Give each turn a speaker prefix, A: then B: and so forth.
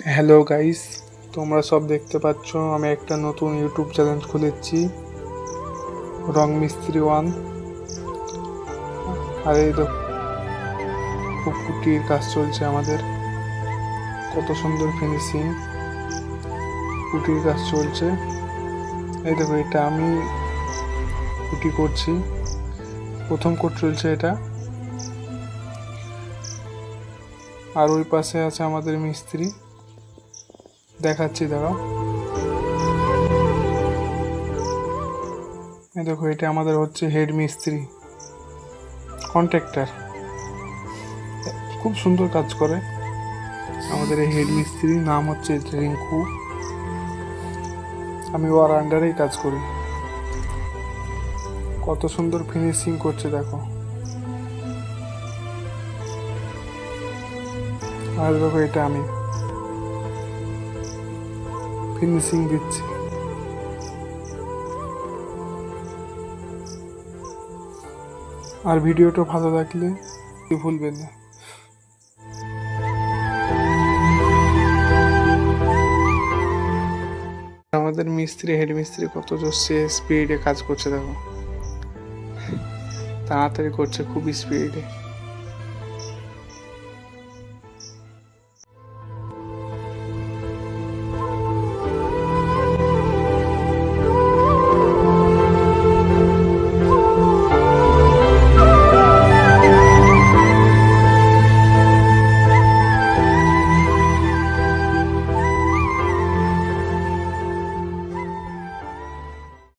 A: Hello guys তোমরা সব দেখতে পাচ্ছ, আমি একটা নতুন ইউটিউব চ্যানেল খুলেছি রং মিস্ত্রি ওয়ান আর এই দেখো খুব কুটির কাজ চলছে আমাদের। কত সুন্দর ফিনিশিং কুটির কাজ চলছে। এই দেখো, এটা আমি কুটি করছি। প্রথম কোট চলছে এটা। আর ওই পাশে আছে আমাদের মিস্ত্রি। দেখাচ্ছি, দাঁড়াও। এই দেখো, এটা আমাদের হচ্ছে হেড মিস্ত্রি, কন্ট্রাক্টর। খুব সুন্দর কাজ করে। আমাদের এই হেড মিস্ত্রির নাম হচ্ছে রিঙ্কু। আমি ওর আন্ডারেই কাজ করি। কত সুন্দর ফিনিশিং করছে, দেখো। আর দেখো, এটা আমি। ফিনিশিং দিচ্ছি। আর ভিডিওটা ভালো লাগলে ভুলবেন না। আমাদের মিস্ত্রি, হেড মিস্ত্রি কত জোরসে স্পিডে কাজ করছে দেখো। তাড়াতাড়ি করছে খুব স্পিডে